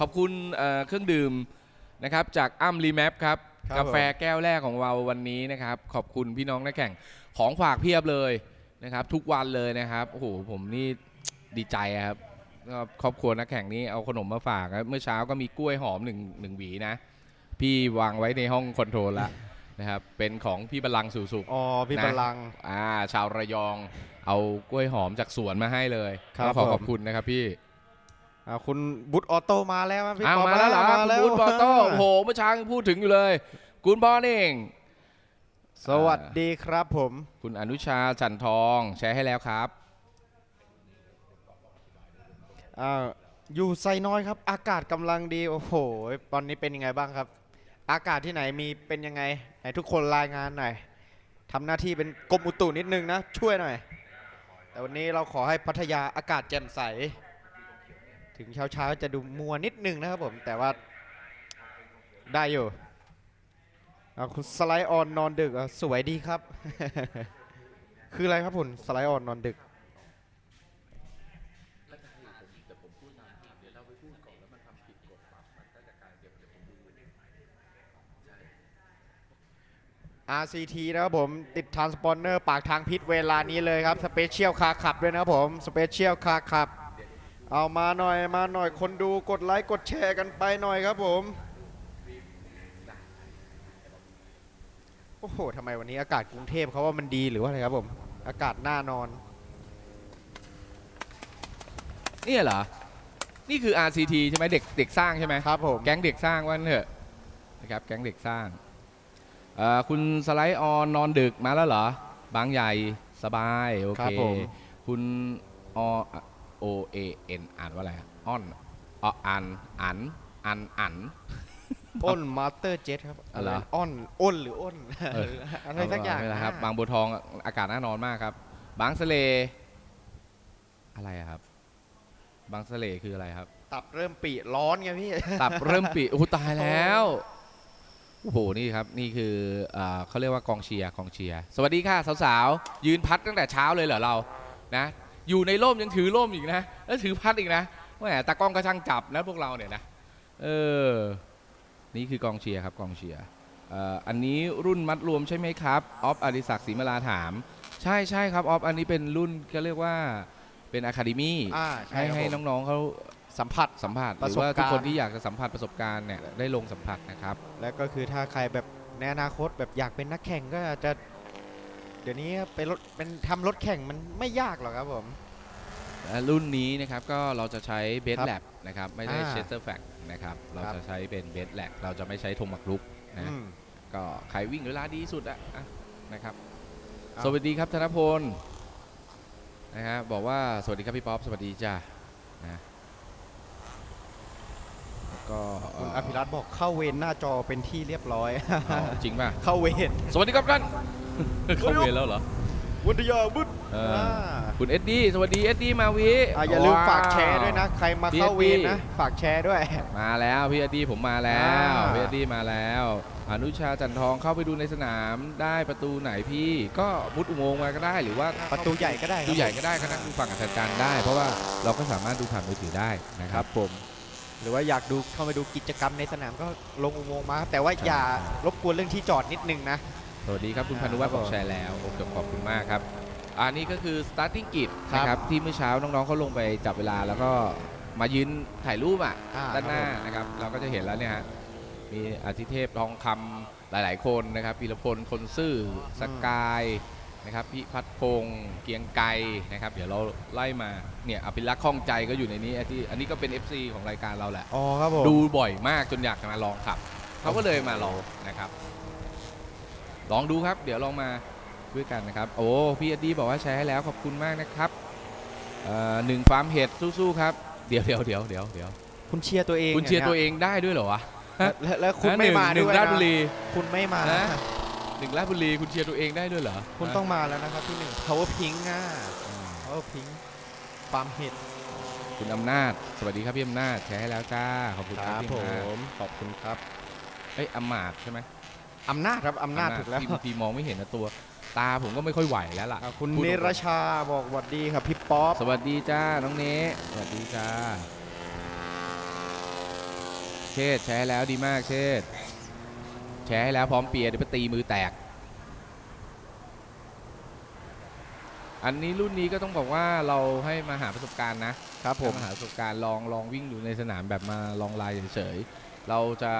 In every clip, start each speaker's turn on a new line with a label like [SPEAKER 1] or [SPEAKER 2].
[SPEAKER 1] ขอบคุณเอ่อเครื่องดื่มนะครับจากอ้ำรีแมปครับ
[SPEAKER 2] ครับ
[SPEAKER 1] กาแฟแก้วแรกของเราวันนี้นะครับ ขอบคุณพี่น้องนักแข่งของฝากเพียบเลยนะครับ ทุกวันเลยนะครับโอ้โหผมนี่ ดีใจครับก็ครอบครัวนักแข่งนี้เอาขนมมาฝากครับเมื่อเช้าก็มีกล้วยหอมหนึ่งหนึ่งหวีนะ พี่วางไว้ในห้องคอนโทรลละนะครับเป็นของพี่บรรลังก์สู่สุข
[SPEAKER 2] อ๋อพี่
[SPEAKER 1] นะ
[SPEAKER 2] บาลังก์
[SPEAKER 1] อ่าชาวระยองเอากล้วยหอมจากสวนมาให้เลย
[SPEAKER 2] ครับ
[SPEAKER 1] ก็ขอ
[SPEAKER 2] ผม
[SPEAKER 1] ขอบคุณนะครับพี่
[SPEAKER 2] อ่าคุณบุตออโต้มาแล้วครับพี่
[SPEAKER 1] อ้าว
[SPEAKER 2] ป๊อป
[SPEAKER 1] มาแล้วเหรอ
[SPEAKER 2] มาแล้ว
[SPEAKER 1] คุณบอโต้โอ้โหเมื่อเช้ายังพูดถึงอยู่เลย คุณบอลเอง
[SPEAKER 2] สวัสดีครับผม
[SPEAKER 1] คุณอนุชาจันทองแชร์ให้แล้วครับ
[SPEAKER 2] อ่าอยู่ไซน้อยครับ อากาศกำลังดี โอ้โห ตอนนี้เป็นยังไงบ้างครับ อากาศที่ไหนมีเป็นยังไงไหนทุกคนรายงานหน่อยทำหน้าที่เป็นกรมอุตุนิดนึงนะ ช่วยหน่อย แต่วันนี้เราขอให้พัทยาอากาศแจ่มใส ถึงเช้าเช้าๆจะดูมัวนิดนึงนะครับผมแต่ว่าได้อยู่อ่าคุณสไลด์ออนนอนดึกสวยดีครับ คืออะไรครับคุณสไลด์ออนนอนดึก RCT นะครับผมติดทานสปอนเนอร์ปากทางพิษเวลานี้เลยครับ สเปเชียลคาขับด้วยนะครับผม สเปเชียลคาขับ เอามาหน่อยมาหน่อยคนดูกดไลค์กดแชร์กันไปหน่อยครับผม โอ้โหทำไมวันนี้อากาศกรุงเทพเขาว่ามันดีหรือว่าอะไรครับผม อากาศน่านอน
[SPEAKER 1] นี่เหรอ นี่คือ RCT ใช่ไหมเด็กเด็กสร้างใช่ไหม
[SPEAKER 2] ครับผม
[SPEAKER 1] แก๊งเด็กสร้างว่างั้นเถอะนะครับแก๊งเด็กสร้างเอ่อคุณสไลด์ออนนอนดึกมาแล้วเหรอ บางใหญ่สบาย โอ
[SPEAKER 2] ครั
[SPEAKER 1] เค
[SPEAKER 2] บผม
[SPEAKER 1] คุณอโอ เอเอ็นอ่านว่าอะไรอะอ้อนออันอันอันอัน
[SPEAKER 2] อ้นมาสเตอร์เจ็ตครับ
[SPEAKER 1] อะไรเหรอ
[SPEAKER 2] อ้อนอ้นหรืออ้น
[SPEAKER 1] เออ
[SPEAKER 2] อะไรสักอย่าง
[SPEAKER 1] ไม่เป็นไรครับ
[SPEAKER 2] นะ
[SPEAKER 1] บางบัวทองอากาศน่านอนมากครับ บางสะเล อะไรอะครับ บางสะเลคืออะไรครับ
[SPEAKER 2] ตับเริ่มปีร้อนไงพี่
[SPEAKER 1] ตับเริ่มปีโอ้โหตายแล้วโอ้โหนี่ครับ นี่คือเอ่อเขาเรียกว่ากองเชียร์กองเชียร์ สวัสดีค่ะสาวๆยืนพัดตั้งแต่เช้าเลยเหรอเรานะ อยู่ในร่มยังถือร่มอีกนะ แล้วถือพัดอีกนะแหมตากล้องก็ช่างจับนะพวกเราเนี่ยนะ เออ นี่คือกองเชียร์ครับกองเชียร์เอ่ออันนี้รุ่นมัดรวมใช่ไหมครับ ออฟอดิศักดิ์ศรีมาลาถาม ใช่ใช่ครับออฟอันนี้เป็นรุ่นก็เรียกว่าเป็นอะคาเดมี่
[SPEAKER 2] อ่าใช่
[SPEAKER 1] ให้
[SPEAKER 2] ครับ
[SPEAKER 1] ให้
[SPEAKER 2] ผม
[SPEAKER 1] น้องๆเขา
[SPEAKER 2] สัมผัส
[SPEAKER 1] สัมผัสห
[SPEAKER 2] ประ
[SPEAKER 1] รือ
[SPEAKER 2] สบ
[SPEAKER 1] ว่าทุก
[SPEAKER 2] การณ์
[SPEAKER 1] คนที่อยากจะสัมผัสประสบการณ์เนี่ยได้ลงสัมผัสนะครับ
[SPEAKER 2] แล้วก็คือถ้าใครแบบในอนาคตแบบอยากเป็นนักแข่งก็อาจจะ เดี๋ยวนี้เป็นรถเป็นทำรถแข่งมันไม่ยากหรอกครับผม
[SPEAKER 1] และรุ่นนี้นะครับก็เราจะใช้เบส
[SPEAKER 2] ครับ
[SPEAKER 1] แลบนะครับไม่ได้
[SPEAKER 2] อ่า
[SPEAKER 1] เชสเตอร์แฟกนะครับเรา
[SPEAKER 2] ครับ
[SPEAKER 1] จะใช้เป็นเบสแลบเราจะไม่ใช้ธงหมักลุกนะ
[SPEAKER 2] อืม
[SPEAKER 1] ก็ใครวิ่งเวลาดีสุดอะอะนะครับ
[SPEAKER 2] เอา
[SPEAKER 1] สวัสดีครับธนพลนะฮะบอกว่าสวัสดีครับพี่ป๊อปสวัสดีจ้านะแล้วก็เคุ
[SPEAKER 2] ณอภิรัตน์บอกเข้าเวรหน้าจอเป็นที่เรียบร้อย
[SPEAKER 1] อ๋อจริงป่ะ
[SPEAKER 2] เข้าเวร
[SPEAKER 1] สวัสดีครับท่าน เข้าเวรแล้วเหรอ
[SPEAKER 2] วุฒิยาบุตร
[SPEAKER 1] เออคุณเอ็ดดี้สวัสดีเอ็ดดี้มาวิ
[SPEAKER 2] อ่าอย่าลืม
[SPEAKER 1] ว้ว
[SPEAKER 2] ฝากแชร์ด้วยนะ ใครมาเข้าเวรนะ ฝากแชร์ด้วย
[SPEAKER 1] มาแล้วพี่เอ็ดดี้ผมมาแล้ว
[SPEAKER 2] อ่า
[SPEAKER 1] พี่เอ็ดดี้มาแล้ว อนุชาจันทองเข้าไปดูในสนามได้ประตูไหนพี่ก็มุดอุโมงค์มาก็ได้หรือว่า
[SPEAKER 2] ประตูใหญ่ก็ได้
[SPEAKER 1] ประตูใหญ่ก็ได้ก็นั่งดูฝั่งอัศจรรย์ได้ เพราะว่าเราก็สามารถดูผ่านมือถือได้นะค
[SPEAKER 2] ค
[SPEAKER 1] รั
[SPEAKER 2] รับบผม หรือว่าอยากดูเข้าไปดูกิจกรรมในสนามก็ลงอุโมงค์มา แต่ว่าอย่ารบกวนเรื่องที่จอดนิดนึงนะ
[SPEAKER 1] สวัสดีครับ คุณ
[SPEAKER 2] อ่า
[SPEAKER 1] พานุวัฒน์
[SPEAKER 2] ครับ
[SPEAKER 1] บอก
[SPEAKER 2] ผม
[SPEAKER 1] แชร์แล้วโอ้ขอบขอบคุณมากครับอันนี้ก็คือ starting grid
[SPEAKER 2] ครับ
[SPEAKER 1] นะครับที่เมื่อเช้าน้องๆเขาลงไปจับเวลาแล้วก็มายืนถ่ายรูปอะ
[SPEAKER 2] อ่า
[SPEAKER 1] ด้านหน้า
[SPEAKER 2] ครับผม
[SPEAKER 1] นะครับเราก็จะเห็นแล้วเนี่ยฮะมีอาทิเทพทองคำหลายๆคนนะครับพีรพลคนซื่อสกายนะครับพิพัฒน์พงศ์เกรียงไกรนะครับ เดี๋ยวเราไล่มาเนี่ยอภิรักษ์ข้องใจก็อยู่ในนี้อันที่อันนี้ก็เป็น FC ของรายการเราแหละ
[SPEAKER 2] อ๋อครับผม
[SPEAKER 1] ดูบ่อยมากจนอยากจะมาลองขับเขาก็เลยมาลองนะครับ ลองดูครับ เดี๋ยวลองมาด้วยกันนะครับ โอ้พี่อดดี้บอกว่าแชร์ให้แล้วขอบคุณมากนะครับเอ่อหนึ่งฟาร์มเห็ดสู้ๆครับเดี๋ยวเดี๋ยวเดี๋ยวเดี๋ยวเดี๋ยว
[SPEAKER 2] คุณเชียร์ตัวเอง
[SPEAKER 1] คุณเชียร์
[SPEAKER 2] นะ
[SPEAKER 1] ตัวเองได้ด้วยเหรอวะ
[SPEAKER 2] แล้วแล้วแล้วคุณ
[SPEAKER 1] นะ
[SPEAKER 2] ไม่มา
[SPEAKER 1] หนึ่
[SPEAKER 2] ด้
[SPEAKER 1] ง
[SPEAKER 2] วย
[SPEAKER 1] ราชบุ
[SPEAKER 2] นะ
[SPEAKER 1] รี
[SPEAKER 2] คุณไม่มา
[SPEAKER 1] นะหนึ่งราชบุรีคุณเชียร์ตัวเองได้ด้วยเหรอ
[SPEAKER 2] คุณต้องมาแล้วนะครับที่หนึ่ง power pink อะ power pink ฟาร์มเห็ด
[SPEAKER 1] คุณอำนาจ สวัสดีครับพี่อำนาจแชร์ให้แล้วจ้าขอบคุณ
[SPEAKER 2] ค
[SPEAKER 1] ครั
[SPEAKER 2] รั
[SPEAKER 1] บบพี่
[SPEAKER 2] ผ
[SPEAKER 1] อำนาจ
[SPEAKER 2] มขอบคุณครับ
[SPEAKER 1] เอ้ยอำมาตย์ใช่ไหม
[SPEAKER 2] อำนาจครับอำนาจถูกแล้ว
[SPEAKER 1] ที่บางทีมองไม่เห็นนะตัว ตาผมก็ไม่ค่อยไหวแล้วล่ะ
[SPEAKER 2] อะคุณ
[SPEAKER 1] พูด
[SPEAKER 2] เน
[SPEAKER 1] ตงๆ
[SPEAKER 2] รชาบอกหวัดดีครับพี่ป๊อป
[SPEAKER 1] สวัสดีจ้า น้องเนสสวัสดีจ้า เชษแชร์ให้แล้วดีมากเชษแชร์ให้แล้วพร้อมเปียร์เดี๋ยวไปตีมือแตก อันนี้รุ่นนี้ก็ต้องบอกว่าเราให้มาหาประสบการณ์นะ ครับ
[SPEAKER 2] ผม
[SPEAKER 1] ให้มาหาประสบการณ์ลองลองวิ่งดูในสนามแบบมาลองลายเฉยๆ เราจะ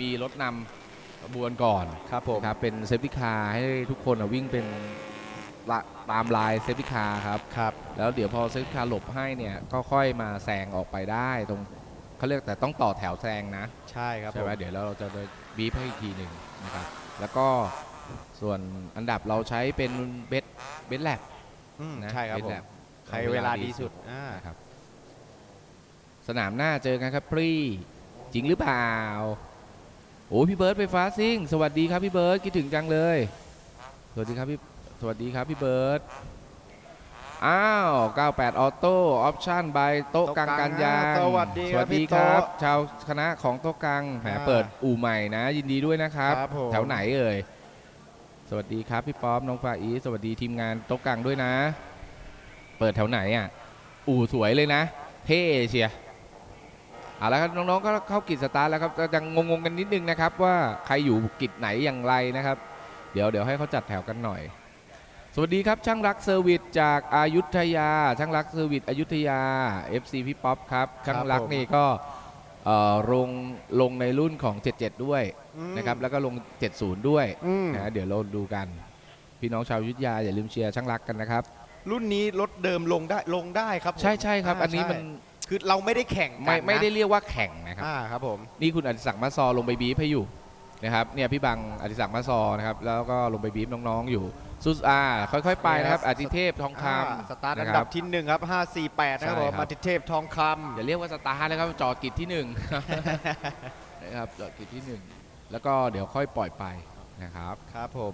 [SPEAKER 1] มีรถนำข บวนก่อน
[SPEAKER 2] ครับผม
[SPEAKER 1] ครับเป็นเซฟตี้คาร์ให้ทุกคนอะวิ่งเป็นละตามลายเซฟตี้คาร์ครับ
[SPEAKER 2] ครับ
[SPEAKER 1] แล้วเดี๋ยวพอเซฟตี้คาร์หลบให้เนี่ยก็ค่อยมาแซงออกไปได้ตรงเขาเรียกแต่ต้องต่อแถวแซงนะ
[SPEAKER 2] ใช่ครับ
[SPEAKER 1] ใช่ไหม
[SPEAKER 2] ผม
[SPEAKER 1] เดี๋ยวเราจะบีบให้อีกทีหนึ่งนะครับแล้วก็ส่วนอันดับเราใช้เป็นเบสเบสแลบ
[SPEAKER 2] อืม
[SPEAKER 1] นะ
[SPEAKER 2] ใช่ครับ
[SPEAKER 1] เบส
[SPEAKER 2] ผม
[SPEAKER 1] แลบ
[SPEAKER 2] ใครเวลาดีสุดอ่า
[SPEAKER 1] นะครับสนามหน้าเจอกันครับพรีจริงหรือเปล่า โอ้พี่เบิร์ดไฟฟ้าซิ่ง สวัสดีครับพี่เบิร์ดคิดถึงจังเลย สวัสดีครับพี่สวัสดีครับพี่เบิร์ดอ้าว 98 ออโต้ออปชั่นบายโต๊ะกลางการยาง
[SPEAKER 2] สวัสดี
[SPEAKER 1] ส
[SPEAKER 2] ครั
[SPEAKER 1] วั
[SPEAKER 2] บ
[SPEAKER 1] สดี
[SPEAKER 2] พี่
[SPEAKER 1] ค
[SPEAKER 2] โต๊ะ
[SPEAKER 1] รับ ชาวคณะของโต๊ะกลางแหม
[SPEAKER 2] อ่า
[SPEAKER 1] เปิดอู่ใหม่นะ ยินดีด้วยนะครับ
[SPEAKER 2] ครับผม
[SPEAKER 1] แถวไหนเอ่ย สวัสดีครับพี่ป๊อปน้องฟ้าอีสวัสดีทีมงานโต๊ะกลางด้วยนะ เปิดแถวไหนอะ อู่สวยเลยนะ เท่เชียร์ เอาละครับน้องๆก็เข้ากิจสตาร์ทแล้วครับยังงงๆกันนิดนึงนะครับ ว่าใครอยู่กิจไหนอย่างไรนะครับ เดี๋ยวเดี๋ยวให้เขาจัดแถวกันหน่อย สวัสดีครับช่างรักเซอร์วิสจากอายุทยา ช่างรักเซอร์วิสอยุธยา FC พี่ป๊อปครับช่างรัก
[SPEAKER 2] ผม
[SPEAKER 1] นี่ก็เอ่อลงลงในรุ่นของ 77 ด้วย
[SPEAKER 2] อืม
[SPEAKER 1] นะครับแล้วก็ลง 70 ด้วย
[SPEAKER 2] อืม
[SPEAKER 1] นะเดี๋ยวเราดูกัน พี่น้องชาวอยุธยาอย่าลืมเชียร์ช่างรักกันนะครับ
[SPEAKER 2] รุ่นนี้รถเดิมลงได้ลงได้ครับผม
[SPEAKER 1] ใช่ใช่ครับาอันนี้มัน
[SPEAKER 2] ใช่ คือเราไม่ได้แข่งกัน
[SPEAKER 1] ไม่ไม่ได้
[SPEAKER 2] นะ
[SPEAKER 1] เรียกว่าแข่งนะครับ
[SPEAKER 2] อ่าครับผม
[SPEAKER 1] นี่คุณอดิศักดิ์มาซอลงไปบีฟให้อยู่นะครับเนี่ยพี่บังอดิศักดิ์มาซอนะครับแล้วก็ลงไปบีฟน้องๆอยู่ซุสอาค่อยๆไปนะครับอธิเทพทองค
[SPEAKER 2] อ่าำสตาร์ทอั
[SPEAKER 1] นะ
[SPEAKER 2] น
[SPEAKER 1] ค
[SPEAKER 2] ดั
[SPEAKER 1] รั
[SPEAKER 2] บบที่หนึ่งครับ548 นะครับ
[SPEAKER 1] ใช่
[SPEAKER 2] ผม
[SPEAKER 1] ครับ
[SPEAKER 2] มาติเทพทองคำ
[SPEAKER 1] อย่าเรียกว่าสตาร์ทเลยครับจอดกิจที่หนึ่ง นะครับจอดกิจที่หนึ่งแล้วก็เดี๋ยวค่อยปล่อยไปนะครับ
[SPEAKER 2] ครับผม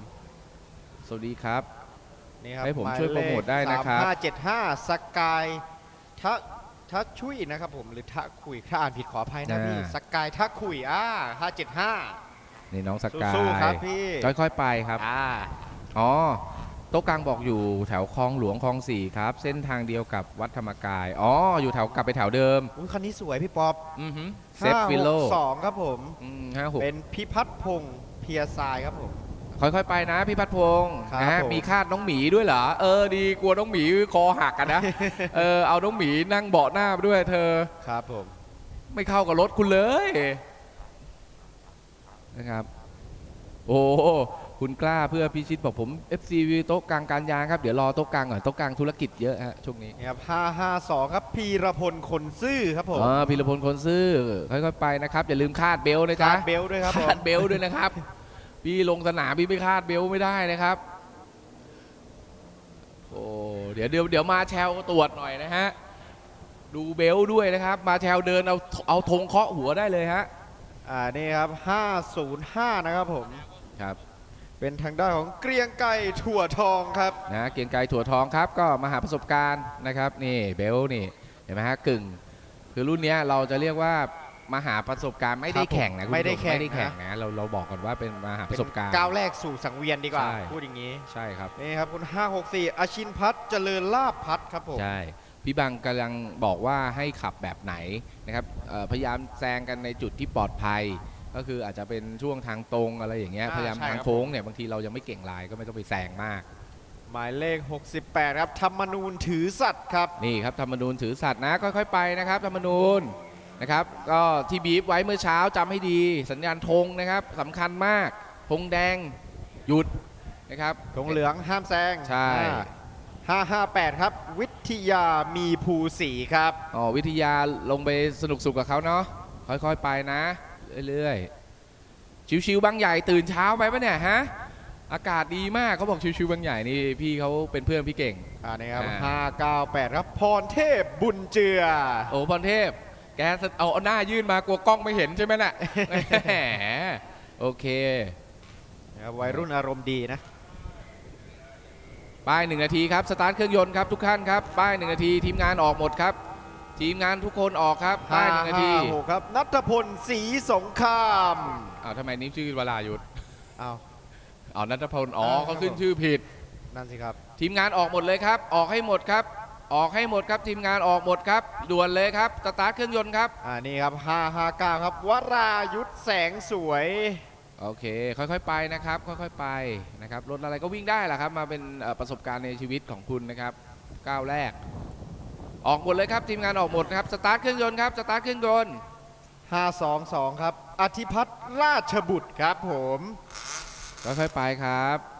[SPEAKER 1] สวัสดีครับ
[SPEAKER 2] นี่ครับ
[SPEAKER 1] ให้ผม
[SPEAKER 2] หาย
[SPEAKER 1] ช่วยโปรโมทได้นะครับ
[SPEAKER 2] เลข3575 สกายทะ ทะชุยนะครับผมหรือทะคุยถ้าอ่านผิดขออภัยนะพี่
[SPEAKER 1] อ่า
[SPEAKER 2] สกายทะคุยอ่า575
[SPEAKER 1] นี่น้องสกาย
[SPEAKER 2] สู้ๆครับพี่
[SPEAKER 1] ค่อยๆไปครับ
[SPEAKER 2] อ่า
[SPEAKER 1] อ๋อโต๊ะกลางบอกอยู่แถวคลองหลวงคลองสี่ครับ เส้นทางเดียวกับวัดธรรมกาย อ๋อ อยู่แถวกลับไปแถวเดิม
[SPEAKER 2] อุ้ยคันนี้สวยพี่ป๊อป
[SPEAKER 1] อือฮึเซฟฟิโล
[SPEAKER 2] 562ครับผม
[SPEAKER 1] ห้าหก
[SPEAKER 2] เป็นพิพัฒน์พงศ์เพียทรายครับผม
[SPEAKER 1] ค่อยๆไปนะพี่พัดพงศ์
[SPEAKER 2] ครับ
[SPEAKER 1] นะฮะ
[SPEAKER 2] ผม
[SPEAKER 1] มีคาดน้องหมีด้วยเหรอเออดีกลัวน้องหมีคอหักกันนะ เออเอาน้องหมีนั่งเบาะหน้าไปด้วยเธอ
[SPEAKER 2] ครับผม
[SPEAKER 1] ไม่เข้ากับรถคุณเลยนะครับ โอ้คุณกล้าเพื่อพิชิตบอกผม FC โต๊ะกลางการยางครับเดี๋ยวรอโต๊ะกลางก่อนโต๊ะกลางธุรกิจเยอะฮะช่วงนี้
[SPEAKER 2] นี่ครับ552 ครับพีรพลคนซื่อครับผม
[SPEAKER 1] อ๋อพีรพลคนซื่อค่อยๆไปนะครับ อย่าลืมคาดเบลต์นะจ๊ะ
[SPEAKER 2] คาดเบลต์ด้วยครับผม
[SPEAKER 1] คาดเบลต์ด้วยนะครับ พี่ลงสนามพี่ไม่คาดเบลต์ไม่ได้นะครับ โอ้เดี๋ยวเดี๋ยวเดี๋ยวมาแชลตรวจหน่อยนะฮะ ดูเบลต์ด้วยนะครับ มาแชลเดินเอาเอาธงเคาะหัวได้เลยฮะ
[SPEAKER 2] อ่านี่ครับ 505 นะครับผม
[SPEAKER 1] ครับ
[SPEAKER 2] เป็นทางด้านของเกรียงไก่ถั่วทองครับ
[SPEAKER 1] นะเกรียงไกรถั่วทองครับ ก็มาหาประสบการณ์นะครับ นี่เบลต์นี่ เห็นไหมฮะกึ่ง คือรุ่นเนี้ยเราจะเรียกว่า มาหาประสบการณ์ไม่ได้
[SPEAKER 2] ครับผม
[SPEAKER 1] แข่งนะคุณ
[SPEAKER 2] ไม่ได้
[SPEAKER 1] ผู้ช
[SPEAKER 2] แข่ง
[SPEAKER 1] ไม่ได้แข่ง
[SPEAKER 2] นะ
[SPEAKER 1] นะเราเราบอกก่อนว่าเป็นมาหาป
[SPEAKER 2] เป็น
[SPEAKER 1] ระสบการณ์
[SPEAKER 2] ก้าวแรกสู่สังเวียนดีกว่า
[SPEAKER 1] ใช่
[SPEAKER 2] พูดอย่างนี้
[SPEAKER 1] ใช่ครับ
[SPEAKER 2] นี่ครับคุณ564 อาชินพัฒน์เจริญลาภพัฒน์ครับผม
[SPEAKER 1] ใช่ พี่บังกำลังบอกว่าให้ขับแบบไหนนะครับเอ่อพยายามแซงกันในจุดที่ปลอดภัย ก็คืออาจจะเป็นช่วงทางตรงอะไรอย่างเงี้ย
[SPEAKER 2] อ่า
[SPEAKER 1] พยายาม
[SPEAKER 2] ใช่
[SPEAKER 1] ทาง
[SPEAKER 2] ครับ
[SPEAKER 1] โค้งเนี่ยบางทีเรายังไม่เก่งลายก็ไม่ต้องไปแซงมาก
[SPEAKER 2] หมายเลข 68 ครับธรรมนูญถือสัตว์ครับ
[SPEAKER 1] นี่ครับธรรมนูญถือสัตว์นะค่อยๆไปนะครับธรรมนูญ นะครับก็ที่บีบไว้เมื่อเช้าจำให้ดี สัญญาณธงนะครับสำคัญมากธงแดงหยุดนะครับ
[SPEAKER 2] ธงเหลืองห้ามแซง
[SPEAKER 1] ใช่
[SPEAKER 2] อ่า558 ครับ วิทยามีภูศรีครับ
[SPEAKER 1] อ๋อวิทยาลงไปสนุกสุขกับเขาเนาะค่อยๆไปนะ เรื่อยๆชิวๆบางใหญ่ตื่นเช้าไปปะเนี่ยฮะอากาศดีมากเขาบอกชิวๆบางใหญ่นี่พี่เขาเป็นเพื่อนพี่เก่ง
[SPEAKER 2] อ่านี่ครับ
[SPEAKER 1] อ่า
[SPEAKER 2] 598 ครับพรเทพบุญเจือ
[SPEAKER 1] โอ้พรเทพ แกเอาเอาหน้ายื่นมากลัวกล้องไม่เห็นใช่ไหมน่ะ แหมโอเค
[SPEAKER 2] นะครับวัยรุ่นอารมณ์ดีนะ
[SPEAKER 1] ป้ายหนึ่งนาทีครับสตาร์ทเครื่องยนต์ครับทุกท่านครับ ป้ายหนึ่งนาทีทีมงานออกหมดครับ ทีมงานทุกคนออกครับ ป้ายหนึ่งนาที
[SPEAKER 2] 556ครับนัทพลศรีสงคราม
[SPEAKER 1] อ้าวทำไมนี่ชื่อวรายุทธ
[SPEAKER 2] เอา
[SPEAKER 1] อ๋อนัทพลอ๋อ
[SPEAKER 2] อ่า
[SPEAKER 1] เขาขึ้น
[SPEAKER 2] ครับผม
[SPEAKER 1] ชื่อผิด
[SPEAKER 2] นั่นสิครับ
[SPEAKER 1] ทีมงานออกหมดเลยครับ ออกให้หมดครับ ออกให้หมดครับทีมงานออกหมดครับด่วนเลยครับสตาร์ทเครื่องยนต์ครับ
[SPEAKER 2] อ่านี่ครับ559ครับวรายุทธแสงสวย
[SPEAKER 1] โอเค ค่อยๆไปนะครับ ค่อยๆไปนะครับรถอะไรก็วิ่งได้แหละครับ มาเป็นเอ่อประสบการณ์ในชีวิตของคุณนะครับก้าวแรก ออกหมดเลยครับทีมงานออกหมดครับสตาร์ทเครื่องยนต์ครับสตาร์ทเครื่องยนต์
[SPEAKER 2] 522 ครับ อธิพัฒน์ราชบุตรครับผม
[SPEAKER 1] ค่อยๆไปครับ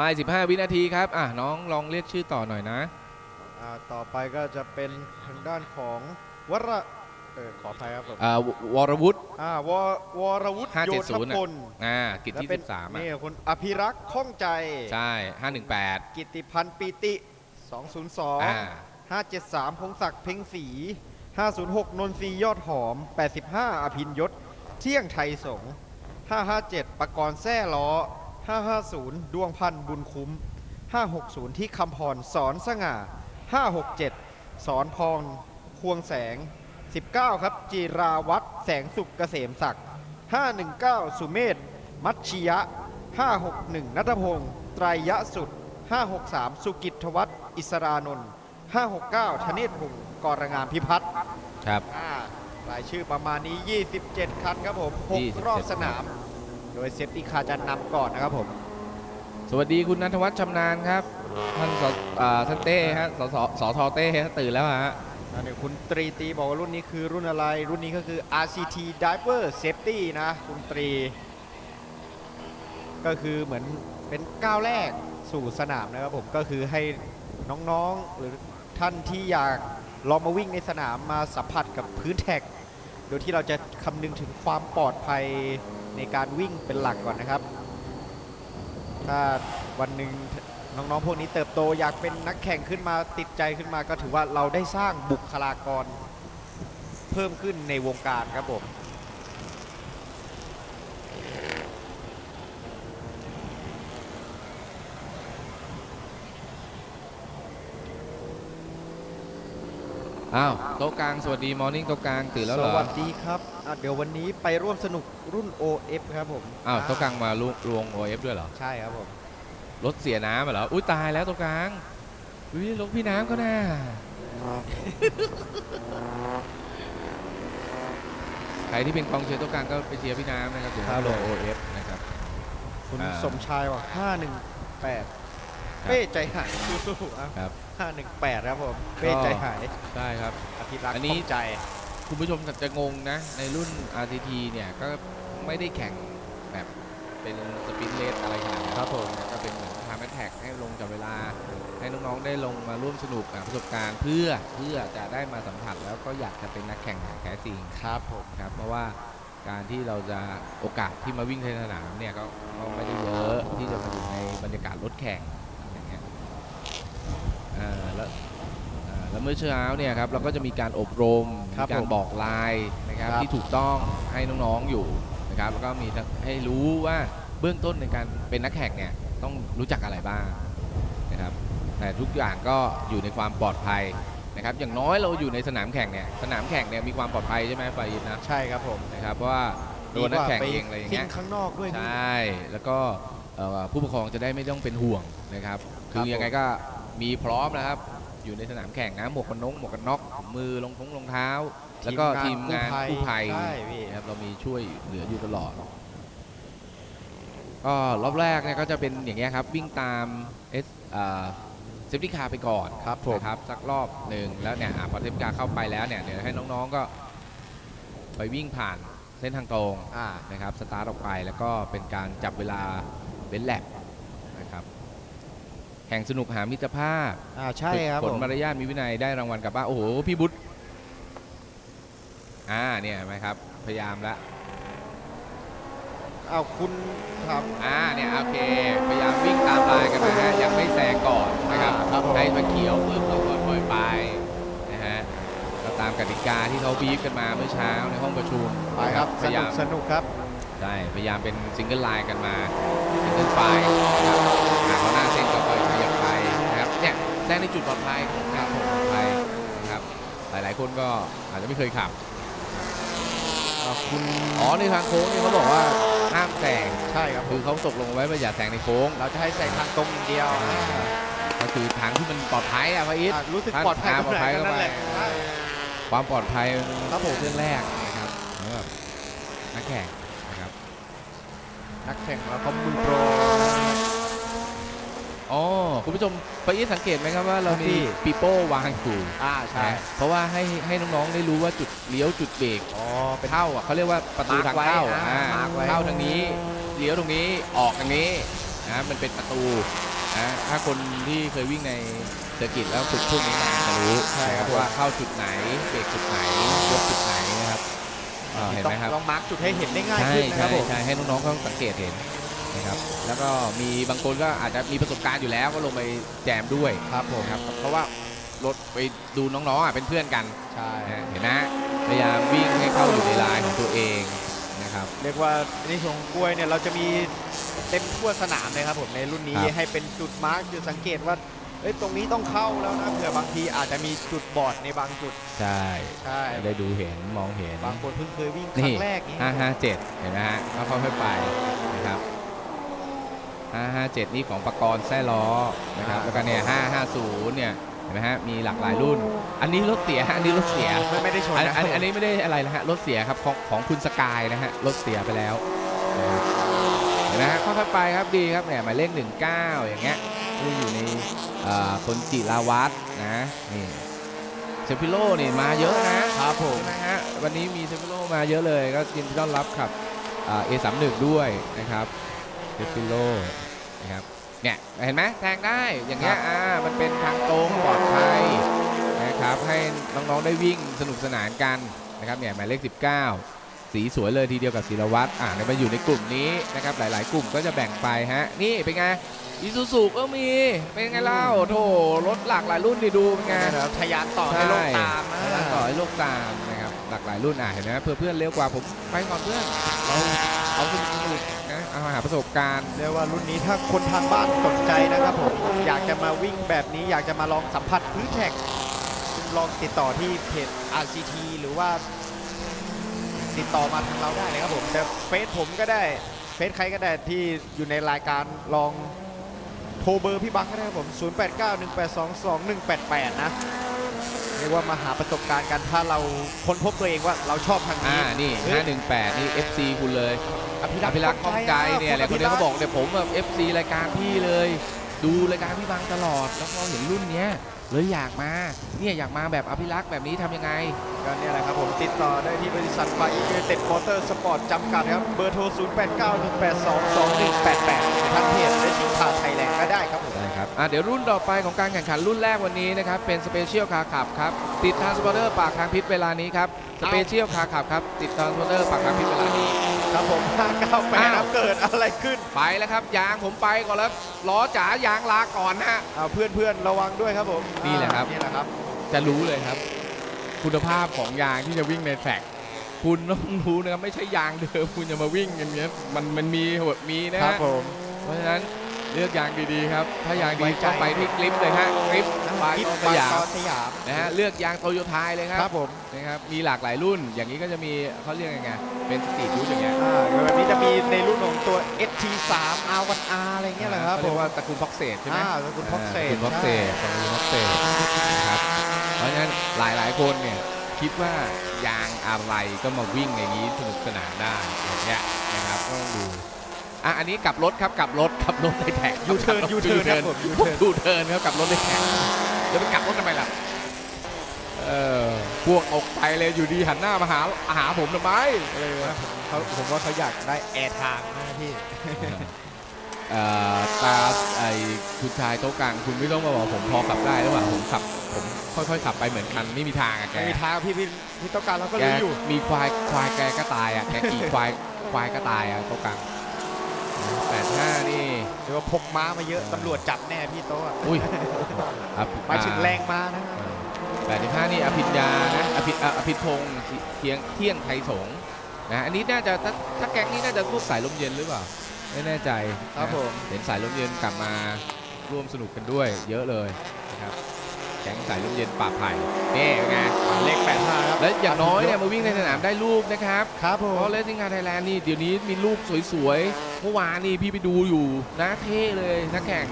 [SPEAKER 1] ไป15 วินาทีครับอะน้องลองเรียกชื่อต่อหน่อยนะ
[SPEAKER 2] อ่าต่อไปก็จะเป็นทางด้านของวรเออขออภัยครับผม
[SPEAKER 1] อ่าววรวุฒิ
[SPEAKER 2] อ่าววรวุฒิโยธ
[SPEAKER 1] 570
[SPEAKER 2] พล
[SPEAKER 1] อ่ากิจ
[SPEAKER 2] และ
[SPEAKER 1] ที่
[SPEAKER 2] เป็น
[SPEAKER 1] 13อะ
[SPEAKER 2] นี่คุณอภิรักษ์ข้องใจ
[SPEAKER 1] ใช่518
[SPEAKER 2] กิตติพันธ์ปีติ
[SPEAKER 1] อ่า
[SPEAKER 2] 202 573 พงศักดิ์เพ็งศรี506 นนทรียอดหอม 85 อภินยศ เที่ยงไทยสงฆ์557 ประกรณ์แซ่ล้อ 550 ดวงพันธ์บุญคุ้ม 560 ที่คำพรสอนสง่า 567 สอนพรควงแสง 19 ครับ จีราวัตรแสงสุขเกษมศักดิ์ 519 สุเมธ มัชชิยะ 561 นัทพงศ์ไตรยะสุด 563 สุกิตวัฒน์อิสรานนท์ 569 ธเนศพงศ์กรงามพิพัฒน์
[SPEAKER 1] ครับ
[SPEAKER 2] อ่ารายชื่อประมาณนี้ 27 คันครับผม
[SPEAKER 1] 27
[SPEAKER 2] 6รอบสนาม โดยเซฟตี้คาร์จะนำก่อนนะครับผม
[SPEAKER 1] สวัสดีคุณนันทวัฒน์ชำนาญครับ ท่านสอ่าท่านเต้ฮะสสสทเต้ฮะตื่นแล้วฮะ
[SPEAKER 2] อันนี้คุณตรีตีบอกว่ารุ่นนี้คือรุ่นอะไร รุ่นนี้ก็คือ RCT Diver Safety นะคุณตรี ก็คือเหมือนเป็นก้าวแรกสู่สนามนะครับผม ก็คือให้น้องๆหรือท่านที่อยากลองมาวิ่งในสนามมาสัมผัสกับพื้นแท็ก โดยที่เราจะคำนึงถึงความปลอดภัย ในการวิ่งเป็นหลักก่อนนะครับ ถ้าวันหนึ่งน้องๆพวกนี้เติบโตอยากเป็นนักแข่งขึ้นมาติดใจขึ้นมาก็ถือว่าเราได้สร้างบุคลากร เพิ่มขึ้นในวงการครับผม
[SPEAKER 1] อ้าวโต๊ะกลางสวัสดีมอร์นิ่งโต๊ะกลางตื่นแล้วเหร
[SPEAKER 2] ส
[SPEAKER 1] อ
[SPEAKER 2] วัสดีครับ อะเดี๋ยววันนี้ไปร่วมสนุกรุ่น OF ครับผม
[SPEAKER 1] อ้าวโต๊ะกลางมาลุรวงโอเอฟด้วยเหรอ
[SPEAKER 2] ใช่ครับผม
[SPEAKER 1] รถเสียน้ำเหรอ อุ้ยตายแล้วโต๊ะกลางอุ้ยรถพี่น้ำก็น่าใครที่เป็นกองเชียร์โต๊ะกลางก็ไปเชียร์พี่น้ำนะครับถึงลงโอเอฟนะครับ
[SPEAKER 2] คุณ
[SPEAKER 1] อ่า
[SPEAKER 2] สมชายว่า518 เป้ใจหายสู้ๆอะ
[SPEAKER 1] ครับ
[SPEAKER 2] 518 ครับผม เป้ใจหาย
[SPEAKER 1] ใช่ครับ
[SPEAKER 2] อภิรักษ์
[SPEAKER 1] อันนี้
[SPEAKER 2] ข้องใจ
[SPEAKER 1] คุณผู้ชมจะงงนะ ในรุ่น RTT เนี่ยก็ไม่ได้แข่งแบบเป็นสปินเลสอะไรขนาดนั้น
[SPEAKER 2] ครับผม
[SPEAKER 1] ก็เป็นเหมือนทำแมทแท็กให้ลงจับเวลา ให้น้องๆได้ลงมาร่วมสนุกกับประสบการณ์เพื่อเพื่อจะได้มาสัมผัสแล้วก็อยากจะเป็นนักแข่งอย่างแท้จริง
[SPEAKER 2] ครับผม
[SPEAKER 1] ครับ เพราะว่าการที่เราจะโอกาสที่มาวิ่งในสนามเนี่ยก็ก็ไม่ได้เยอะที่จะมาอยู่ในบรรยากาศรถแข่งอย่างเงี้ยอ่าแล้วอ่า แล้วเมื่อเช้าเนี่ยครับเราก็จะมีการอบรม
[SPEAKER 2] ครับ
[SPEAKER 1] มีการ
[SPEAKER 2] ผม
[SPEAKER 1] บอกลายนะครับ
[SPEAKER 2] ครับ
[SPEAKER 1] ที่ถูกต้องให้น้องๆอยู่นะครับแล้วก็มีให้รู้ว่าเบื้องต้นในการเป็นนักแข่งเนี่ยต้องรู้จักอะไรบ้างนะครับแต่ทุกอย่างก็อยู่ในความปลอดภัยนะครับอย่างน้อยเราอยู่ในสนามแข่งเนี่ยสนามแข่งเนี่ยมีความปลอดภัยใช่ไหมไฟยินนะ
[SPEAKER 2] ใช่ครับผม
[SPEAKER 1] นะครับเพราะว่าตัวนักแข่งเองอะไรอย่างเงี้ย
[SPEAKER 2] ซิ่ข้างนอกด้วย
[SPEAKER 1] ใช
[SPEAKER 2] นี่่
[SPEAKER 1] แล้วก็เอ่อผู้ปกครองจะได้ไม่ต้องเป็นห่วงนะครับ
[SPEAKER 2] ค
[SPEAKER 1] คื
[SPEAKER 2] รับ
[SPEAKER 1] อยังไงก็มีพร้อมนะครับ อยู่ในสนามแข่งนะหมวกกันน็อกหมวกกันน็อกถุงมือรองท้องรองเท้า แล้วก็ทีมงานกู้ภัย
[SPEAKER 2] ใช่พี่
[SPEAKER 1] นะครับเรามีช่วยเหลืออยู่ตลอดก็รอบแรกเนี่ยก็จะเป็นอย่างเงี้ยครับ วิ่งตามเอสเซฟตี้คาร์ไปก่อน
[SPEAKER 2] ครับผม
[SPEAKER 1] นะครับสักรอบหนึ่งแล้วเนี่ยอะพอเซฟตี้คาร์เข้าไปแล้วเนี่ยเดี๋ยวให้น้องๆก็ ไปวิ่งผ่านเส้นทางตรง
[SPEAKER 2] อ่า
[SPEAKER 1] นะครับสตาร์ทออกไปแล้วก็เป็นการจับเวลาเป็นแลบนะครับ แข่งสนุกหามิตรภาพ
[SPEAKER 2] อ่าใช่ครับ
[SPEAKER 1] ฝึกฝ
[SPEAKER 2] ผ
[SPEAKER 1] น
[SPEAKER 2] ม
[SPEAKER 1] มารยาทมีวินัยได้รางวัลกลับบ้านโอ้โหพี่บุ๊ทอ่าเนี่ยเห็นไหมครับพยายามละ
[SPEAKER 2] เอาคุณครับ
[SPEAKER 1] อ่าเนี่ยโอเคพยายามวิ่งตามลายกันนะฮะยังไม่แซงก่อนนะครับ
[SPEAKER 2] อ่าครับผม
[SPEAKER 1] ให้มาเขียวปุ๊บเราก็ปล่อยไปนะฮะก็ตามกติกาที่เขาบีฟกันมาเมื่อเช้าในห้องประชุม
[SPEAKER 2] ไปครับ
[SPEAKER 1] พ
[SPEAKER 2] ส
[SPEAKER 1] ยา
[SPEAKER 2] นุ
[SPEAKER 1] ยากม
[SPEAKER 2] สนุกครับ
[SPEAKER 1] ใช่ พยายามเป็นซิงเกิลไลน์กันมาซิงเกิลไฟล์นะครับ แซงในจุดปลอดภัยนะครับปลอดภัยนะครับ หลายๆ คนก็อาจจะไม่เคยขับ
[SPEAKER 2] อ่าคุณ
[SPEAKER 1] อ๋อในทางโค้งนี่เขาบอกว่าห้ามแซง
[SPEAKER 2] ใช่ครับผ
[SPEAKER 1] คื
[SPEAKER 2] ม
[SPEAKER 1] อเขาตกลงไว้ว่าอย่าแซงในโค้ง
[SPEAKER 2] เราจะให้แซงทางตรงอย่างเดียว
[SPEAKER 1] ก็คือทางที่มันปลอดภัยอะพระอิท
[SPEAKER 2] อะรู้สึก
[SPEAKER 1] ท่าน
[SPEAKER 2] ปลอดภัย
[SPEAKER 1] อ่า
[SPEAKER 2] ตรงไหน
[SPEAKER 1] ปลอดภัย
[SPEAKER 2] กันนั่นแหละ
[SPEAKER 1] เข้าไปความปลอดภัย
[SPEAKER 2] ครับผม
[SPEAKER 1] เรื่องแรกนะครับสำหรับนักแข่งนะครับ
[SPEAKER 2] นักแข่งเราเขามือโปร
[SPEAKER 1] อ๋อคุณผู้ชมพระอิทสังเกตไหมครับว่าเรา
[SPEAKER 2] ครับพี่
[SPEAKER 1] มีปีโป้วางอยู่
[SPEAKER 2] อ่าใช่
[SPEAKER 1] นะเพราะว่าให้ให้น้องๆได้รู้ว่าจุดเลี้ยวจุดเบรก
[SPEAKER 2] อ๋อเป็น
[SPEAKER 1] เข้าอะเขาเรียกว่าประตู
[SPEAKER 2] มาร์ค
[SPEAKER 1] ทาง
[SPEAKER 2] ไว้
[SPEAKER 1] เข้า
[SPEAKER 2] อ่า
[SPEAKER 1] อ่า
[SPEAKER 2] มาร์คไว้
[SPEAKER 1] เข้าทางนี้เลี้ยวตรงนี้ออกทางนี้นะมันเป็นประตูนะถ้าคนที่เคยวิ่งในเซอร์กิตแล้วฝึกพวกนี้มาจะรู้
[SPEAKER 2] ใช่ครับ
[SPEAKER 1] นะว่าเข้าจุดไหนเบรกจุดไหนยกจุดไหนนะครับอ่าเห็น
[SPEAKER 2] ต้อง
[SPEAKER 1] ไหมครับ
[SPEAKER 2] ลองมาร์กจุดให้เห็นได้ง่าย
[SPEAKER 1] ใช่
[SPEAKER 2] ขึ้นนะค
[SPEAKER 1] ใช่
[SPEAKER 2] รับผม
[SPEAKER 1] ใช่ให้น้องๆเขาสังเกตเห็น นะครับแล้วก็มีบางคนก็อาจจะมีประสบการณ์อยู่แล้วก็ลงไปแจมด้วย
[SPEAKER 2] ครับผม
[SPEAKER 1] นะครับเพราะว่ารถไปดูน้องๆอะเป็นเพื่อนกัน
[SPEAKER 2] ใช่
[SPEAKER 1] นะเห็นนะพยายามวิ่งให้เข้าอยู่ในลายของตัวเองนะครับ
[SPEAKER 2] เรียกว่าในส่วนของกล้วยเนี่ยเราจะมีเต็มทั่วสนามเลยครับผมในรุ่นนี้
[SPEAKER 1] ครับ
[SPEAKER 2] ให้เป็นจุดมาร์กจุดสังเกตว่าเอ้ยตรงนี้ต้องเข้าแล้วนะเผื่อบางทีอาจจะมีจุดบอดในบางจุด
[SPEAKER 1] ใช่
[SPEAKER 2] ใช่
[SPEAKER 1] ได้ดูเห็นมองเห็น
[SPEAKER 2] บางคนเพิ่งเคยวิ่งค
[SPEAKER 1] นี่
[SPEAKER 2] รั้งแรกนี้
[SPEAKER 1] 557 เห็นไหมฮะก็ค่อยๆไปนะครับ 557 นี่ของปกรณ์แซ่ล้อนะครับแล้วก็เนี่ย550 เนี่ยเห็นไหมฮะมีหลากหลายรุ่น อันนี้รถเสียอันนี้รถเสีย
[SPEAKER 2] ไม่ไม่ได้ชน
[SPEAKER 1] อัน
[SPEAKER 2] นะ
[SPEAKER 1] อันอันนี้ไม่ได้อะไรนะฮะรถเสียครับของของคุณสกายนะฮะรถเสียไปแล้วนะครับเห็นไหมฮะค่อยๆไปครับดีครับเนี่ยหมายเลข 19 อย่างเงี้ยที่อยู่ในเอ่อคนจิราวัตรนะนี่เซฟิโลนี่มาเยอะนะครับ
[SPEAKER 2] ผม
[SPEAKER 1] นะฮะวันนี้มีเซฟิโลมาเยอะเลยก็ยินดีต้อนรับครับเอสามหนึ่งด้วยนะครับ เซฟิโลนะครับเนี่ยเห็นไหมแทงได้อย่างเงี้ยอ่ามันเป็นทางตรงปลอดภัยนะครับให้น้องๆได้วิ่งสนุกสนานกันนะครับเนี่ยหมายเลข 19 สีสวยเลยทีเดียวกับศิรวัตรอ่าเนี่ยมาอยู่ในกลุ่มนี้นะครับหลายๆ กลุ่มก็จะแบ่งไปฮะนี่เป็นไงอีซูซูก็มีเป็นไงเล่าโถรถหลากหลายรุ่นนี่ดูเป็นไง
[SPEAKER 2] เดี๋ยวทะยานต่อให้โลกตามนะ
[SPEAKER 1] แล้วต่อให้โลกตามนะครับหลากหลายรุ่นอะเห็นไหมเพื่อนเพื่อนเร็วกว่าผมไปก่อนเพื่อนเราเอาสนุกสนุกนะ เอาหาประสบการณ์
[SPEAKER 2] เรียกว่ารุ่นนี้ถ้าคนทางบ้านสนใจนะครับผมอยากจะมาวิ่งแบบนี้อยากจะมาลองสัมผัสพื้นแท็กลองติดต่อที่เพจ RCT หรือว่า ติดต่อมาทางเราได้เลยครับผมจะเฟซผมก็ได้เฟซใครก็ได้ที่อยู่ในรายการลองโทรเบอร์พี่บังก็ได้ครับผม 0891822188 นะเรียกว่ามาหาประสบการณ์กันถ้าเราค้นพบตัวเองว่าเราชอบทาง
[SPEAKER 1] อ่า
[SPEAKER 2] นี้
[SPEAKER 1] นี่
[SPEAKER 2] เฮ้ย
[SPEAKER 1] 518 นี่ FC คุณเลย
[SPEAKER 2] อภิ
[SPEAKER 1] อ
[SPEAKER 2] รักษ์
[SPEAKER 1] ภิรักษ์ข้องใจเนี่ยแหละ
[SPEAKER 2] ณ
[SPEAKER 1] คนนี้
[SPEAKER 2] ภิรั
[SPEAKER 1] เขา
[SPEAKER 2] ษ์
[SPEAKER 1] บอกเนี่ยผมแบบ FC รายการพี่เลย ดูรายการพี่บังตลอด แล้วพอเห็นรุ่นเนี้ยเลยอยากมาเนี่ยอยากมาแบบอภิรักษ์แบบนี้ทำยังไง
[SPEAKER 2] ก็เนี่ยแหละครับผมติดต่อได้ที่บริษัทไฟอินเตอร์เต็ดมอเตอร์สปอร์ตจำกัดนะครับเบอร์โทร 0891822188ทางเพจและชิงคาไทยแลนด์
[SPEAKER 1] อะเดี๋ยวรุ่นต่อไปของการแข่งขันรุ่นแรกวันนี้นะครับ เป็นสเปเชียลคาร์ขับครับ ติดทางสปอร์เตอร์ปากทางพิษเวลานี้ครับ สเปเชียลคาร์ขับครับ ติดทางสปอร์เตอร์ปากทางพิษเวลานี้
[SPEAKER 2] ครับผม598ครับเกิดอะไรขึ้น
[SPEAKER 1] ไปแล้วครับ ยางผมไปก่อนแล้ว ล้อจ๋ายางลาก่อนนะฮะ
[SPEAKER 2] เอาเพื่อนเพื่อนๆระวังด้วยครับผม
[SPEAKER 1] นี่แหละครับ
[SPEAKER 2] นี่แหละครับ
[SPEAKER 1] จะรู้เลยครับ คุณภาพของยางที่จะวิ่งในแทร็กคุณต้องรู้นะครับไม่ใช่ยางเดิมคุณจะมาวิ่งอย่างเงี้ยมันมันมีหดมีนะครับฮะ
[SPEAKER 2] ผม
[SPEAKER 1] เพราะฉะนั้นเลือกยางดีๆครับ ถ้ายางดี
[SPEAKER 2] ไว้ใจ
[SPEAKER 1] ก็ไปที่กริปเลยฮะกริปบาย
[SPEAKER 2] คิด
[SPEAKER 1] ก
[SPEAKER 2] บ
[SPEAKER 1] สา
[SPEAKER 2] ง
[SPEAKER 1] ยาม
[SPEAKER 2] กอสยาม
[SPEAKER 1] นะฮะเลือกยางโตโยต้าเลยค
[SPEAKER 2] ค
[SPEAKER 1] รั
[SPEAKER 2] รั
[SPEAKER 1] บบ
[SPEAKER 2] ผม
[SPEAKER 1] นะครับมีหลากหลายรุ่นอย่างนี้ก็จะมีเขาเรียกยังไงเป็นสตรีทยูทอย่างเงี้ย
[SPEAKER 2] อ่าแบบนี้จะมีในรุ่นของตัว ST3 R1R อะไรเงี้ยแหละครับ
[SPEAKER 1] เขา
[SPEAKER 2] ผ
[SPEAKER 1] เรีย
[SPEAKER 2] ม
[SPEAKER 1] กว่าตระกูลพ็อกเซตใช่ไหม
[SPEAKER 2] อ่าตระกูล Proxet
[SPEAKER 1] ตระกูลพ็อกเซตตระกูลพ็อกเซตนะครับเพราะฉะนั้นหลายๆคนเนี่ยคิดว่ายางอะไรก็มาวิ่งในนี้สนุกสนานได้อย่างเงี้ยนะครับก็ต้องดู อะอันนี้กลับรถครับกลับรถกลับรถในแท็ก
[SPEAKER 2] ยูเทิร์นยูเทิร์นครับผมยูเทิร์น
[SPEAKER 1] ยูเทิร์นครับกลับรถในแท็กจะไปกลับรถทำไมล่ะเออพวกออกไปเลยอยู่ดีหันหน้ามาหาหาผมทำไมอะไรวะ
[SPEAKER 2] เขาผมว่าเขาอยากได้แอร์ทางนะพี่
[SPEAKER 1] เอ่อตาไอ้คุณชายโต๊ะกลางคุณไม่ต้องมาบอกผมพอขับได้หรือเปล่าผมขับผมค่อยๆขับไปเหมือนกันไม่มีทางอะแก
[SPEAKER 2] ไม่มีทางพี่พี่พี่ต้องการเราก็
[SPEAKER 1] แก
[SPEAKER 2] รู้อยู่
[SPEAKER 1] มีควายควายแกก็ตายอะแกขี่ควายควายก็ตายอะโต๊ะกลาง แปดห้านี่
[SPEAKER 2] เดี๋ยวว่าพกม้ามาเยอะตำรวจจับแน่พี่โต๊ะอะ
[SPEAKER 1] อุ้ยอะ
[SPEAKER 2] หมายถึงแรงม้านะ
[SPEAKER 1] แปดสิบห้านี่อภิญญานะอภิอะอภิพงศ์เทียงเที่ยงไทยสงฆ์นะอันนี้น่าจะถ้าถ้าแก๊งนี้น่าจะพวกสายลมเย็นหรือเปล่าไม่แน่ใจ
[SPEAKER 2] ครับ
[SPEAKER 1] นะ
[SPEAKER 2] ผม
[SPEAKER 1] เห็นสายลมเย็นกลับมาร่วมสนุกกันด้วย เยอะเลยนะครับแก๊งสายลมเย็นป่าไผ่นี่เป็นไง
[SPEAKER 2] เลข85ครับ
[SPEAKER 1] และอย่างน้อยเนี่ยมาวิ่งในสนามได้รูปนะครับ
[SPEAKER 2] ครับผ
[SPEAKER 1] เพ
[SPEAKER 2] ม
[SPEAKER 1] ราะเลสซิ่งคาไทยแลนด์นี่เดี๋ยวนี้มีรูปสวยๆเมื่อวานนี่พี่ไปดูอยู่นะเท่เลยนักแข่ง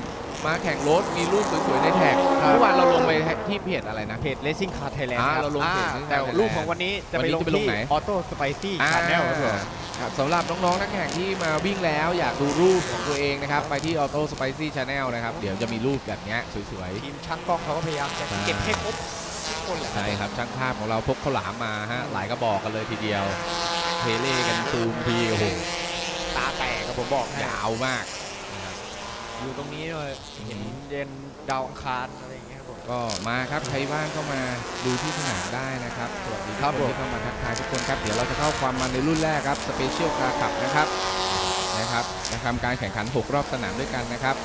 [SPEAKER 1] มาแข่งรถมีรูปสวยๆในแท็กเมื่อวานเราลงไปที่เพจอะไรนะ
[SPEAKER 2] เพจ Racing Car Thailand
[SPEAKER 1] อ่า
[SPEAKER 2] ครับ
[SPEAKER 1] เราลงเพจ
[SPEAKER 2] อ่า
[SPEAKER 1] Racing Car
[SPEAKER 2] แต่
[SPEAKER 1] Thailand
[SPEAKER 2] รูปของวันนี้จะ
[SPEAKER 1] วัน
[SPEAKER 2] ไป
[SPEAKER 1] นี้
[SPEAKER 2] ลง
[SPEAKER 1] จะไปลง
[SPEAKER 2] ที่
[SPEAKER 1] ไหน
[SPEAKER 2] Auto Spicy
[SPEAKER 1] อ่า
[SPEAKER 2] Channel ครับผม
[SPEAKER 1] ครับสำหรับน้องๆนักแข่งที่มาวิ่งแล้วอยากดูรูปของตัวเองนะครับ ไปที่ Auto Spicy Channel นะครับ เดี๋ยวจะมีรูปแบบเนี้ยสวย
[SPEAKER 2] ทีมช่างกล้องเขาก็พยายามจะ
[SPEAKER 1] อ่า
[SPEAKER 2] เก็บให้ครบทุกคนแหละ
[SPEAKER 1] ๆ ใช่ครับช่างภาพของเราพกข้าวหลามมาฮะหลายกระบอกกันเลยทีเดียว เทเล่กันซูมทีโอ้โห
[SPEAKER 2] ตาแตกครับผมบอกให้
[SPEAKER 1] ยาวมากนะครับ
[SPEAKER 2] อยู่ตรงนี้เลยเห็นเย็นดาวอังคารอะไรอย่างเงี้ยครับผม
[SPEAKER 1] ก็มาครับใครว่างก็มาดูที่สนามได้นะครับสวัสดีทุก
[SPEAKER 2] ครับ
[SPEAKER 1] คน
[SPEAKER 2] ผม
[SPEAKER 1] ที่เข้ามาทักทายทุกคนครับเดี๋ยวเราจะเข้าความมันในรุ่นแรกครับสเปเชียลคาร์ขับนะครับนะครับจะทำการแข่งขัน 6 รอบสนามด้วยกันนะครับ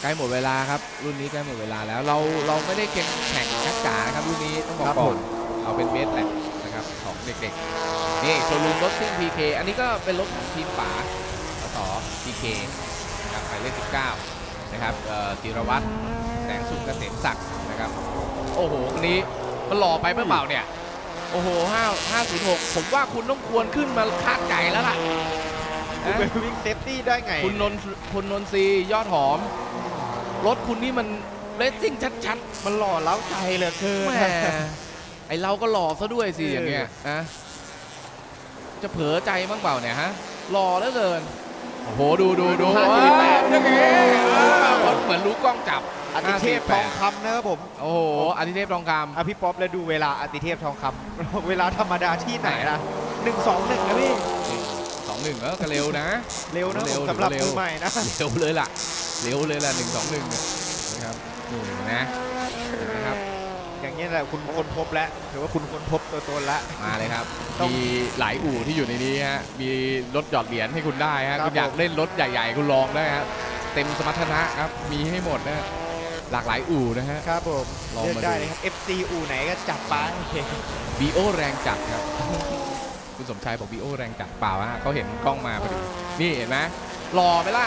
[SPEAKER 1] ใกล้หมดเวลาครับรุ่นนี้ใกล้หมดเวลาแล้วเราเราไม่ได้แข่งแข่งชักจ๋านะครับรุ่นนี้ต้องบอกก่อนเอาเป็นเบสแหละนะครับของเด็กๆนี่โชว์รูมรถซิ่ง PK อันนี้ก็เป็นรถของทีมป๋าสส PK เลข19นะครับเอ่อธีรวัตรแสงสุขเกษมศักดิ์นะครับ โอ้โหคนนี้มันหล่อไปเปล่าเนี่ย โอ้โห5 506 ผมว่าคุณต้องควรขึ้นมาคาดไก่แล้วล่ะ
[SPEAKER 2] คุณ
[SPEAKER 1] นะ
[SPEAKER 2] ไปวิ่งเซฟตี้ได้ไง
[SPEAKER 1] คุณนนท์คุณนนทรีย์ยอดหอม รถคุณนี่มันเรซซิ่งชัด
[SPEAKER 2] มันหล่อเล้าใจเหลือเกิ
[SPEAKER 1] ๆ
[SPEAKER 2] น
[SPEAKER 1] แหมไอเราก็หล่อซะด้วยสิ
[SPEAKER 2] เออ
[SPEAKER 1] อ
[SPEAKER 2] อ
[SPEAKER 1] ย่างเงี้ยนะจะเผลอใจบ้างเปล่าเนี่ยฮะหล่อเหลือเกิน โอ้โห ดูดูดู
[SPEAKER 2] ห้าสี่แปด
[SPEAKER 1] ยังไงเออเหมือนรู้กล้องจับ
[SPEAKER 2] อติเทพ
[SPEAKER 1] 548
[SPEAKER 2] ทองคำนะครับผม
[SPEAKER 1] โอ้โหอาทิเทพทองคำ
[SPEAKER 2] อะพี่ป๊อปแล้วดูเวลาอติเทพทองคำเวลาธรรมดาที่ไหนล่ะหนึ่งสองหนึ่งนะพี่
[SPEAKER 1] สองหนึ่งก็เร็วนะ
[SPEAKER 2] เร็วนะ
[SPEAKER 1] เร็
[SPEAKER 2] ผ
[SPEAKER 1] ว
[SPEAKER 2] มสำหรับ
[SPEAKER 1] เร็ว
[SPEAKER 2] มือใหม่นะ
[SPEAKER 1] เร็วเลยล่ะเร็วเลยล่ะหนึ่งสองหนึ่งนะครับนี่นะ
[SPEAKER 2] นี้ยแหละคุณค้นพบแล้วถือว่าคุณค้นพบตัวตนแล้ว
[SPEAKER 1] มาเลยครับ
[SPEAKER 2] ต้อง
[SPEAKER 1] มีหลายอู่ที่อยู่ในนี้ฮะ มีรถหยอดเหรียญให้คุณได้ฮะ
[SPEAKER 2] ครับ
[SPEAKER 1] คุณอยาก
[SPEAKER 2] ผม
[SPEAKER 1] เล่นรถใหญ่ๆ คุณลองได้ฮะ เต็มสมรรถนะครับ มีให้หมดนะฮะหลากหลายอู่นะฮะ
[SPEAKER 2] ครับผม
[SPEAKER 1] ลอง
[SPEAKER 2] เลือก
[SPEAKER 1] มา
[SPEAKER 2] ได้
[SPEAKER 1] ดู
[SPEAKER 2] เลยครับ FC อูไหนก็จับไป
[SPEAKER 1] บีโอแรงจัดครับ คุณสมชายบอกบีโอแรงจัดเปล่าฮะเขาเห็นกล้องมาพอดี นี่เห็นไหมหล่อไหมล่ะ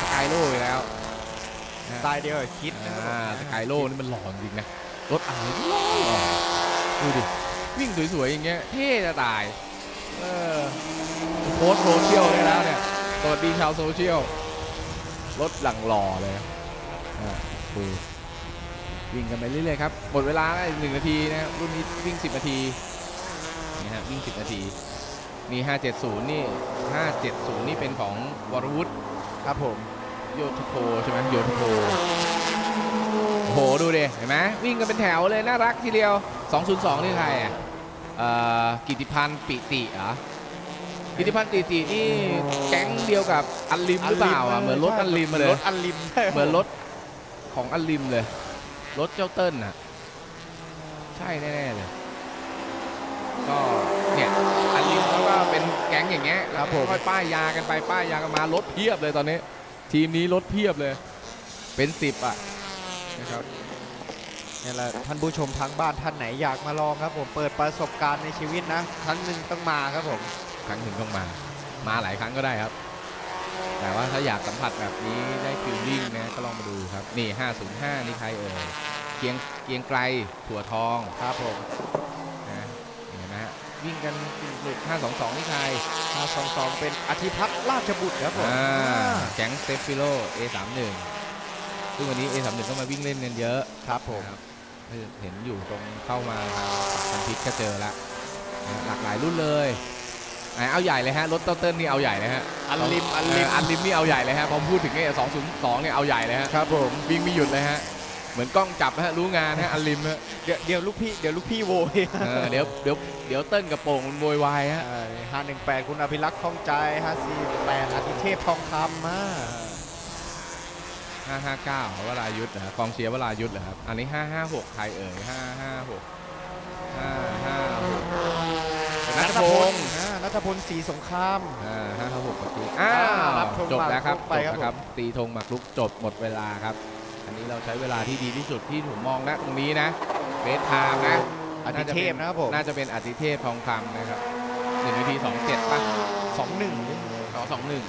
[SPEAKER 1] สกายโลไปแล้วนะ
[SPEAKER 2] สไตล์เดียวกับคิดนะครับผม
[SPEAKER 1] อ่าสกายโลนี่มันหล่อจริงนะ รถอะไรหล่อหล่อดูดิ วิ่งสวยๆอย่างเงี้ย เท่จะตาย เออ โพสต์โซเชียลได้แล้วเนี่ย สวัสดีชาวโซเชียล รถหลังหล่อเลยอะดูวิ่งกันไปเรื่อยๆครับ หมดเวลาแล้วอีกหนึ่งนาทีนะครับรุ่นนี้วิ่ง 10 นาที นี่ฮะวิ่ง 10 นาทีนี่570 นี่ 570 นี่เป็นของวรวุฒิ
[SPEAKER 2] ครับผม
[SPEAKER 1] โยธโพใช่ไหมโยธโพ โอ้โหดูดิเห็นไหมวิ่งกันเป็นแถวเลยน่ารักทีเดียว 202 นี่ใครอะเอ่อกิติพันธ์ปิติเหรอกิติพันธ์ปิตินี่แก๊งเดียวกับอันลิมหรือเปล่าอะเหมือนรถอันลิมมาเลย
[SPEAKER 2] รถอันลิม
[SPEAKER 1] เหมือนรถของอันลิมเลย รถเจ้าเติ้ลน่ะใช่แน่ๆเลยก็เนี่ยอันลิมเขาก็เป็นแก๊งอย่างเงี้ยแล้วค่อยป้ายยากันไปป้ายยากันมารถเพียบเลยตอนนี้ ทีมนี้รถเพียบเลย เป็นสิบอะ นะครับ
[SPEAKER 2] นี่แหละท่านผู้ชมทางบ้านท่านไหนอยากมาลองครับผมเปิดประสบการณ์ในชีวิตนะครั้งหนึ่งต้องมาครับผม
[SPEAKER 1] ครั้งหนึ่งต้องมา มาหลายครั้งก็ได้ครับ แต่ว่าถ้าอยากสัมผัสแบบนี้ได้ฟิลลิ่งนะก็ลองมาดูครับ นี่ 505 นี่ใครเอ่ยเกียงเกียงไกลถั่วทอง
[SPEAKER 2] ครับผม
[SPEAKER 1] นะเห็นไหมฮะวิ่งกันหลุด522 นี่ใคร
[SPEAKER 2] 522 เป็นอธิพัฒน์ราชบุตรครับผม
[SPEAKER 1] อ่าแก๊งสเตฟฟิโล A31 ซึ่งวันนี้ A31 ก็มาวิ่งเล่นกันเยอะ
[SPEAKER 2] ครับผม
[SPEAKER 1] นะครับเห็นอยู่ตรงเข้ามาทางปากคันพิษก็เจอละนะหลากหลายรุ่นเลยอะเอาใหญ่เลยฮะรถเต้าเติ้ลนี่เอาใหญ่เลยฮะ
[SPEAKER 2] อันลิมอัน
[SPEAKER 1] เอ
[SPEAKER 2] ลิ
[SPEAKER 1] อ
[SPEAKER 2] ม
[SPEAKER 1] อันลิมนี่เอาใหญ่เลยฮะพอพูดถึงเนี่ย202เนี่ยเอาใหญ่เลยฮะ
[SPEAKER 2] ครับผม
[SPEAKER 1] วิ่งไม่หยุดเลยฮะเหมือนกล้องจับนะฮะรู้งานฮะอันลิมฮะ
[SPEAKER 2] เดี๋ยวเดี๋ยวลูกพี่เดี๋ยวลูกพี่โวย
[SPEAKER 1] เออเดี๋ยวเดี๋ยวเดี๋ยวเติ้ลกับโป่งมันโวยวายฮะ
[SPEAKER 2] ห้าหนึ่งแปดคุณอภิรักษ์ทองใจห้าสี่แปดอธิเทพทองคำมา
[SPEAKER 1] 559วรายุทธ์เหรอกองเชียร์วรายุทธ์เหรอครับ อันนี้ 556 ใครเอ่ย 556 556นัทพงศ์
[SPEAKER 2] อ่านัทพลศรีสงคราม
[SPEAKER 1] อ่า556ประตูอ้า
[SPEAKER 2] รับ
[SPEAKER 1] ว
[SPEAKER 2] ธง
[SPEAKER 1] จบแล้วครับ
[SPEAKER 2] หมากรุกไป
[SPEAKER 1] จบ
[SPEAKER 2] ครับ
[SPEAKER 1] แล้วครับ ตีธงหมากรุกจบหมดเวลาครับ อันนี้เราใช้เวลาที่ดีที่สุดที่ผมมองนะตรงนี้นะเบสไทม์นะ
[SPEAKER 2] อธิเทพนะครับผม
[SPEAKER 1] น่าจะเป็นอธิเทพทองคำนะครับหนึ่งนาทีสองเจ็ดป่ะ
[SPEAKER 2] สองหนึ่ง
[SPEAKER 1] อ๋อสองหนึ่ง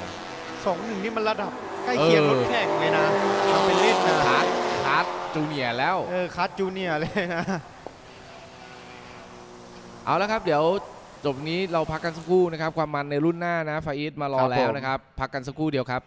[SPEAKER 2] สองหนึ่งนี่มันระดับ ใกล้เคียง
[SPEAKER 1] เออ
[SPEAKER 2] รถแข่งเลยนะทำเป็นเล่นนะ
[SPEAKER 1] คาร์ดคาร์ดคจูเนียร์แล้ว
[SPEAKER 2] เออคัดจูเนียร์เลยนะ
[SPEAKER 1] เอาแล้วครับ เดี๋ยวจบนี้เราพักกันสักครู่นะครับ ความมันในรุ่นหน้านะฟาอิสมารอ
[SPEAKER 2] ครับ
[SPEAKER 1] แล้ว
[SPEAKER 2] ผม
[SPEAKER 1] นะครับ พักกันสักครู่เดียวครับ